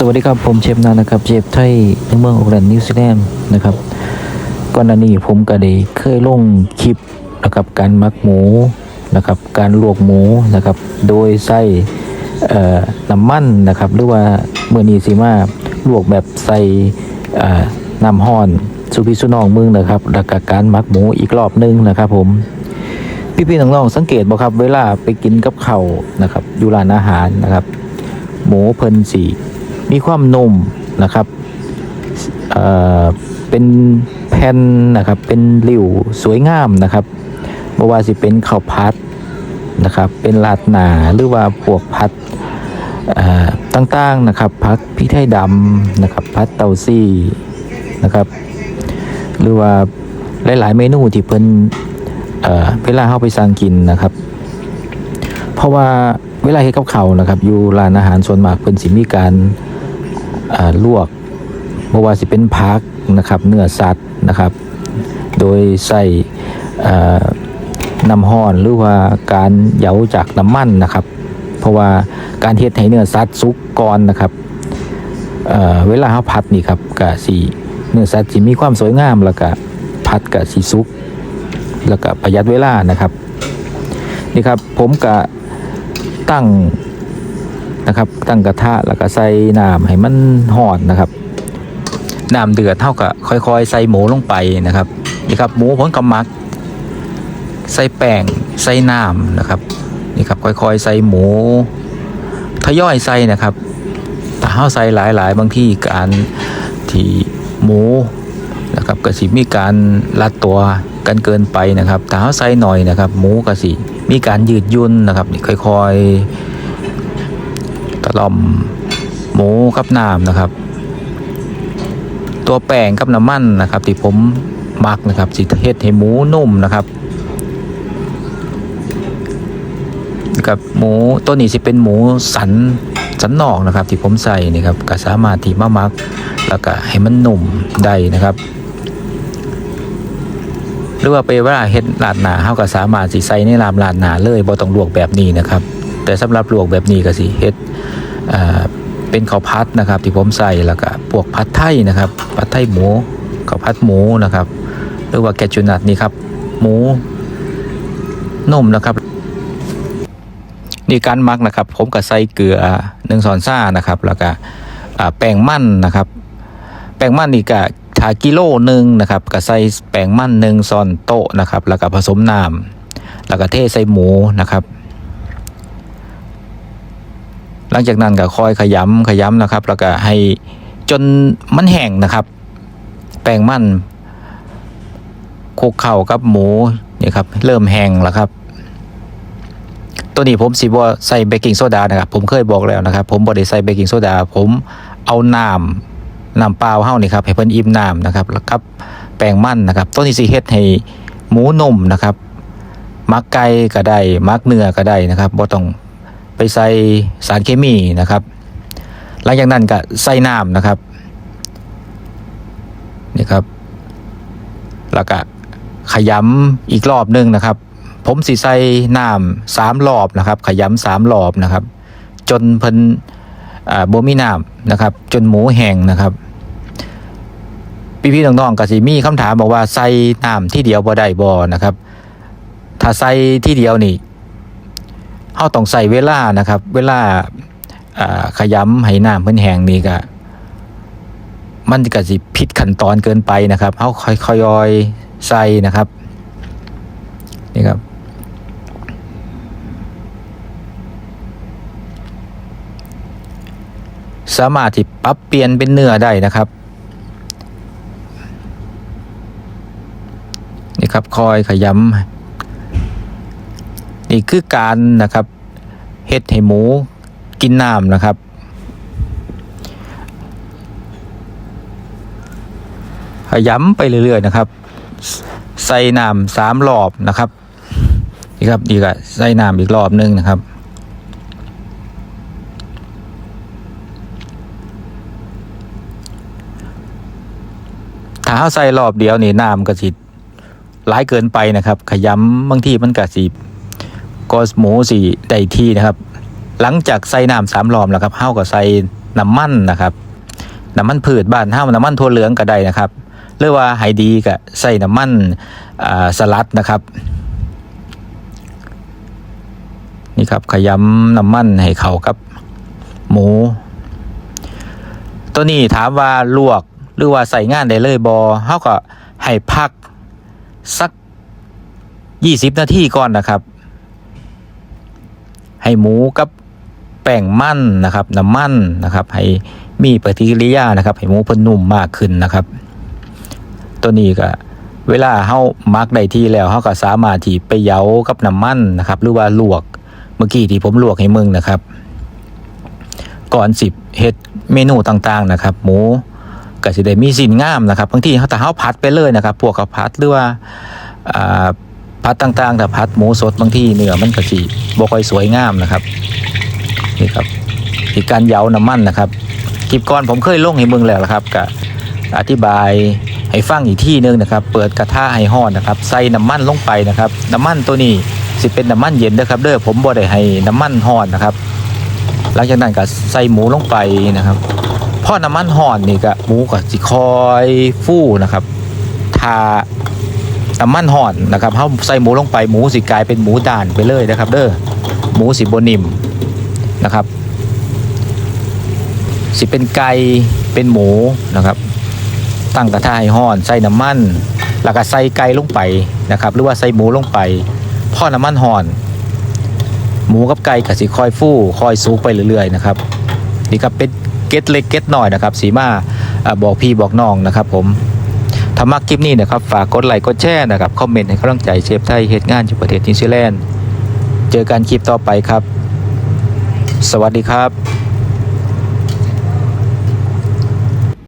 สวัสดีครับ ผมเชฟนานะครับเชฟไทยในเมืองโอแลนด์นิวซีแลนด์นะครับก่อนหน้านี้ผมก็ได้เคยลงคลิปนะครับการมักหมูนะครับการลวกหมูนะครับโดยใส่น้ำมันนะครับหรือว่าเมื่อนี้สิมาลวกแบบใส่น้ำห้อนสุพิสุนองมึงนะครับแล้วก็การมักหมูอีกรอบหนึงนะครับผมพี่ๆน้องๆสังเกตบ่ครับเวลาไปกินกับเขานะครับอยู่ร้านอาหารนะครับ หมูเพิ่นสี มีความนุ่มนะครับเเป็นแผ่นนะครับ เป็นริ้วสวยงามนะครับบ่ว่าสิเป็นข้าวพัดนะครับ เป็นลาดหนาหรือว่าพวกพัดต่างๆนะครับ พักพริกไทยดำนะครับ พัดเต้าซี่นะครับ หรือว่าหลายๆเมนูที่เพิ่นเอ่อเวลาเข้าไปสั่งกินนะครับ เพราะว่าเวลาเฮ็ดกับเขานะครับ อยู่ร้านอาหารส่วนมากเพิ่นสิมีการ ลวกบ่ว่าสิเป็นผักนะครับเนื้อสัตว์นะครับ โดยใส่น้ำห้อนหรือว่าการเหยาจากน้ำมันนะครับ เพราะว่าการเฮ็ดให้เนื้อสัตว์สุกก่อนนะครับเเวลาเฮาผัดนี่ครับก็สิเนื้อสัตว์สิมีความสวยงามแล้วก็ผัดก็สิสุกแล้วก็ประหยัดเวลานะครับนี่ครับผมก็ตั้ง นะครับ ตั้งกระทะแล้วก็ใส่น้ำให้มันหอนนะครับน้ำเดือดเท่ากับค่อยๆ ใส่หมูลงไปนะครับนี่ครับหมูผมกำมัก ใส่แป้งใส่น้ำนะครับนี่ครับค่อยๆ ใส่หมูทยอยใส่นะครับแต่ห้าใส่หลายๆ บางที่การที่หมูนะครับก็สิมีการลัดตัวกันเกินไปนะครับแต่ห้าใส่หน่อยนะครับ หมูก็สิมีการยืดยุ่นนะครับนี่ค่อยๆ ล่อมหมูกับน้ำนะครับ ตัวแป้งกับน้ำมันนะครับที่ผมมักนะครับสิเฮ็ดให้หมูนุ่มนะครับกับหมูตัวนี้สิเป็นหมูสันสันนอกนะครับ ที่ผมใส่นี่ครับก็สามารถที่มามัก แล้วก็ให้มันนุ่มได้นะครับ หรือว่าไปเวลาเฮ็ดลาดหนาเฮาก็สามารถสิใส่ในรามลาดหนาเลยบ่ต้องลวกแบบนี้นะครับ แต่สำหรับลวกแบบนี้ก็สิเฮ็ดเป็นข้าวพัดนะครับที่ผมใส่แล้วก็พวกผัดไทยนะครับผัดไทยหมูข้าวผัดหมูนะครับ หรือว่าแกจูนัทนี่ครับหมูนุ่มนะครับนี่การมักนะครับ ผมก็ใส่เกลือหนึ่งซอนซ่านะครับ แล้วก็แป้งมันนะครับ แป้งมันนี่ก็ถากิโลหนึ่งนะครับก็ใส่แป้งมันหนึ่งซอนโต๊ะนะครับ แล้วก็ผสมน้ำแล้วก็เทใส่หมูนะครับ หลังจากนั้นก็คอยขยำขยำนะครับ แล้วก็ให้จนมันแห้งนะครับ แป้งมันคลุกเข้ากับหมูนี่ครับเริ่มแห้งแล้วครับ ตัวนี้ผมสิบ่ใส่เบกกิ้งโซดานะครับ ผมเคยบอกแล้วนะครับ ผมบ่ได้ใส่เบกกิ้งโซดาผมเอาน้ำน้ำเปล่าเฮานี่ครับให้เพิ่นอิ่มน้ำนะครับแล้วกับแป้งมันนะครับ ตัวนี้สิเฮ็ดให้หมูนุ่มนะครับมักไก่ก็ได้มักเนื้อก็ได้นะครับบ่ต้อง ไปใส่สารเคมีนะครับ หลังจากนั้นก็ใส่น้ำนะครับนี่ครับแล้วก็ขยำอีกรอบหนึงนะครับ ผมสิใส่น้ำสามรอบนะครับ ขยำสามรอบนะครับ จนเพิ่นอ่าบ่มีน้ำนะครับ จนหมูแห้งนะครับพี่ๆน้องๆก็สิมีคำถามบอกว่าใส่น้ำที่เดียวบ่ได้บ่นะครับ ถ้าใส่ที่เดียวนี่ เฮาต้องใส่เวลานะครับ เวลาขยำให้น้ำเพิ่นแห้งนี่ก็มันก็สิผิดขั้นตอนเกินไปนะครับเฮาค่อยๆใส่นะครับนี่ครับสามารถที่ปรับเปลี่ยนเป็นเนื้อได้นะครับ นี่ครับคอยขยำนี่คือการนะครับ เฮ็ดให้หมูกินน้ำนะครับ ขยำไปเรื่อยๆนะครับ ใส่น้ำสามรอบนะครับนี่ครับดีก็ใส่น้ำอีกรอบนึงนะครับถ้าเาใส่รอบเดียวนี่น้ำก็สิหลายเกินไปนะครับ ขยำบางทีมันก็สิ ก็หมูสิได้ที่นะครับ หลังจากใส่น้ำสามรอบแล้วครับเฮาก็ใส่น้ำมันนะครับน้ำมันพืชบ้านเฮาน้ำมันถั่วเหลืองก็ได้นะครับหรือว่าไฮดีก็ใส่น้ำมันสลัดนะครับนี่ครับขยำน้ำมันให้เข้ากับหมู ตัวนี้ถามว่าลวกหรือว่าใส่งานได้เลยบอเฮาก็ให้พักสัก 20 นาทีก่อนนะครับ ให้หมูกับแป้งมันนะครับน้ำมันนะครับ ให้มีปฏิกิริยานะครับ ให้หมูเพิ่นนุ่มมากขึ้นนะครับ ตัวนี้ก็เวลาเฮามักได้ที่แล้วเฮาก็สามารถที่ไปเยากับน้ำมันนะครับ หรือว่าลวกเมื่อกี้ที่ผมลวกให้มึงนะครับ ก่อนสิบเฮ็ดเมนูต่างๆนะครับ หมูก็สิได้มีสินงามนะครับบางทีเขาแต่เฮาผัดไปเลยนะครับ พวกกับผัดหรือว่า ผัดต่างๆแต่ผัดหมูสดบางที่เนื้อมันก็สิบ่ค่อยสวยงามนะครับนี่ครับที่การเหยาน้ำมันนะครับคลิปก่อนผมเคยลงให้มึงแล้วนะครับก็อธิบายให้ฟังอีกที่นึงนะครับ เปิดกระทะให้ฮ้อนนะครับ ใส่น้ำมันลงไปนะครับ น้ำมันตัวนี้สิเป็นน้ำมันเย็นนะครับเด้อผมบ่ได้ให้น้ำมันฮ้อนนะครับ หลังจากนั้นก็ใส่หมูลงไปนะครับพอน้ำมันห่อนนี่ก็หมูก็สิคอยฟู่นะครับทา น้ำมันห่อนนะครับเฮาใส่หมูลงไปหมูสิกลายเป็นหมูด่านไปเลยนะครับ เด้อหมูสิบนิ่มนะครับ สิเป็นไก่เป็นหมูนะครับ ตั้งกระทะให้ห่อนใส่น้ำมันแล้วก็ใส่ไก่ลงไปนะครับ หรือว่าใส่หมูลงไปพอน้ำมันห่อน หมูกับไก่ก็สิคอยฟู่คอยสูกไปเรื่อยๆนะครับนี่ครับเป็นเก็ตเล็กเก็ตหน่อยนะครับ สีมาอ่าบอกพี่บอกน้องนะครับผม ถ้ามักคลิปนี้นะครับฝากกดไลค์กดแชร์นะครับคอมเมนต์ให้กำลังใจเชฟไทยเหตุงานอยู่ประเทศนิวซีแลนด์เจอกันคลิปต่อไปครับ สวัสดีครับ